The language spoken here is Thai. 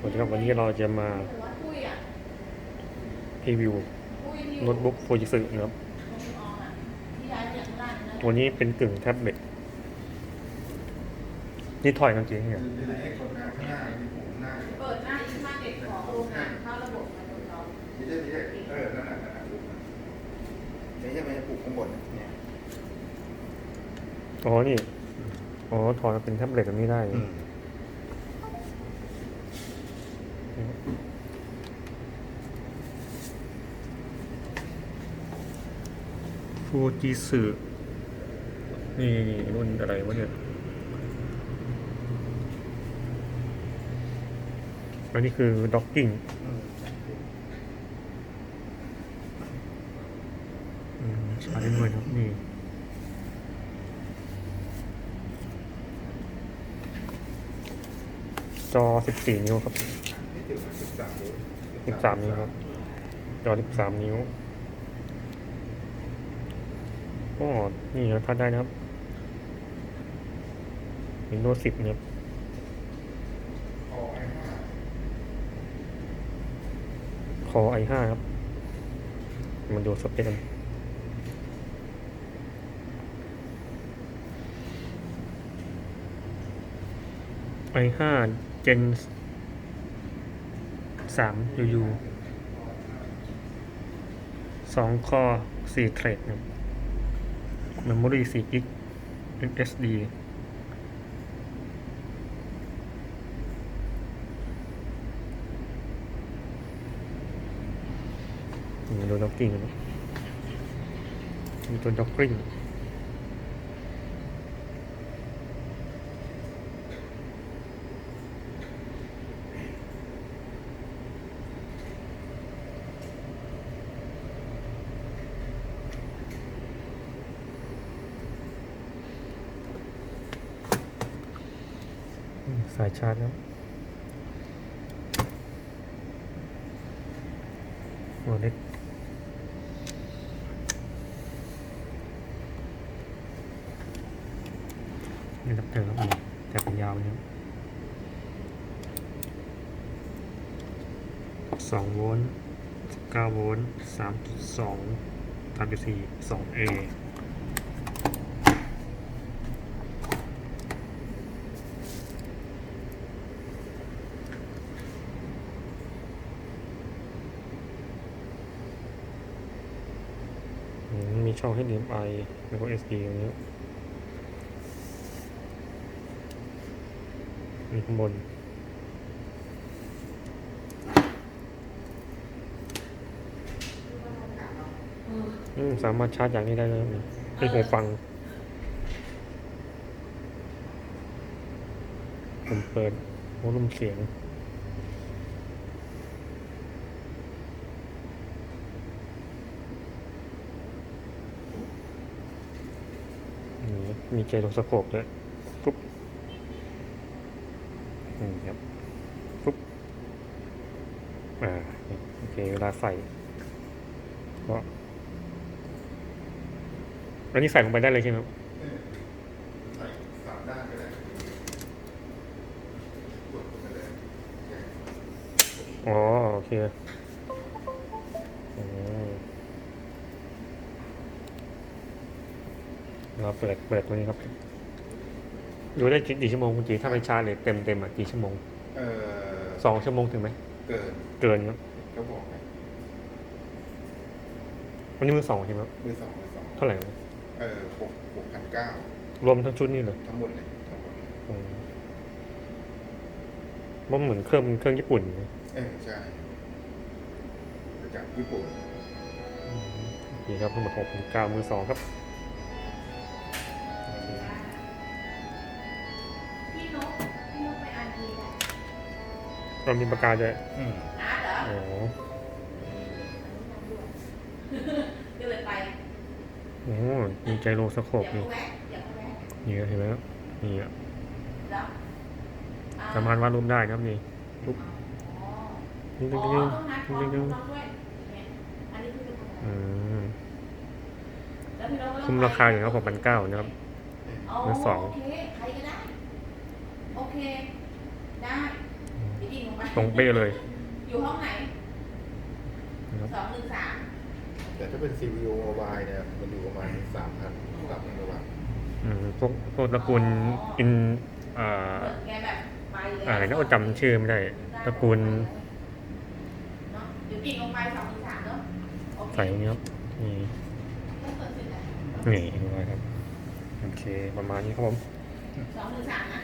สวัสดีครับวันนี้เราจะมารีวิวโน้ตบุ๊กฟูจิสึนะครับ ตัวนี้เป็นกึ่งแท็บเล็ตนี่ถอยกางเกงเนี่ยมีให้คนงานข้างหน้ามีผมหน้าเปิดหน้าอินมาร์เก็ตของเข้าระบบมาดูเรามีได้มีได้เออนั่นแหละนั่นแหละลูกนี่ใช่ไหมปลูกข้างบนเนี่ยอ๋อนี่ อ๋อถอยมาเป็นแท็บเล็ตแบบนี้ได้ ฟูจิสึนี่นี่รุ่นอะไรวะเนี่ยอันนี้คือด็อกกิ้งอืมชาร์จได้ด้วยครับ นี่จอ 14 นิ้วครับสิบสามนิ้ว13 นิ้วครับ จอ 13 นิ้ว ก็นี่เราพัดได้นะครับ Windows 10เนี่ยคอห้าครับ มันดูสเปคกันไอห้าเจนสามยูยูสองคอสี่เทรดเนะ ครับ Memory 4กิก SSD มีตัวด็อกกิ้งนะมีตัวด็อกกิ้ง สายชาร์จนะหัวเล็กนี่ครับเจอครับแต่เป็นยาวนะครับสองโวลต์เก้าโวลต์สามจุดสองสามจุดสี่สองเอ มีช่องให้ HDMI แล้วก็ SD ตรงนี้มีข้างบนอืมสามารถชาร์จอย่างนี้ได้เลยเป็นหูฟัง ผมเปิดวอลลุ่มเสียง นี่มีเจโรสโคปด้วยปุ๊บนี่ครับปุ๊บอ่านี่โอเคเวลาใส่ก็อันนี้ใส่ลงไปได้เลยใช่ไหมครับใส่สามด้านก็ได้กดไปเลยอ๋อโอเคอืม เราเปิดเปิดตัวนี้ครับดูได้กี่กี่ชั่วโมงคุณจีถ้าไปชาร์จเลยเต็มเต็มอะกี่ชั่วโมงเออสองชั่วโมงถึงไหมเกินเกินครับก็บอกไงวันนี้มือสองใช่ไหมครับมือสองมือสองเท่าไหร่นะเออหกหกพันเก้ารวมทั้งชุดนี่เลยทั้งหมดเลยทั้งหมดเลยอืมว่าเหมือนเครื่องเครื่องญี่ปุ่นนะเออใช่มาจากญี่ปุ่นนี่ครับทั้งหมดหกเก้ามือสองครับ เรามีปากกาด้วยอืมอาร์ตเหรออ๋อก็เลยไปโอ้มีไจโรสโคปอย่านี่แวะอย่าแวะนี่เห็นไหมครับนี่อะแล้วอ่สามารถวาดรูปได้นะครับนี่รูปอ๋อนี่อ๋ดึองดึงต้องนัดพร้อมดึงดึงต้องด้วยเนี่ยอันนี้คือเป็นของอืมแล้วพี่นกก็ต้องคุ้มราคาอยู่ครับหกพันเก้านะครับอ๋อมือสองโอเคใครก็ได้ โอเคได้เดี๋ยวดิ่งลงมาตรงเป๊ะเลย อยู่ห้องไหนนะครับสองหนึ่งสามแต่ถ้าเป็น CPU mobile เนี่ยมันอยู่ประมาณสามพันสามพันกว่าบาทอืมพวกพวกตระกูลอินอ่าเหมือนแกแบบไปเลยอะไรนะโอ้จำชื่อไม่ได้ตระกูลเนาะเดี๋ยวปีกลงไปสองหนึ่งสามเนาะโอเคใส่ตรงนี้ครับนี่เริ่มเปิดเสร็จแล้วนี่เรียบร้อยครับ โอเค ประมาณนี้ครับผมสองหนึ่งสามนะ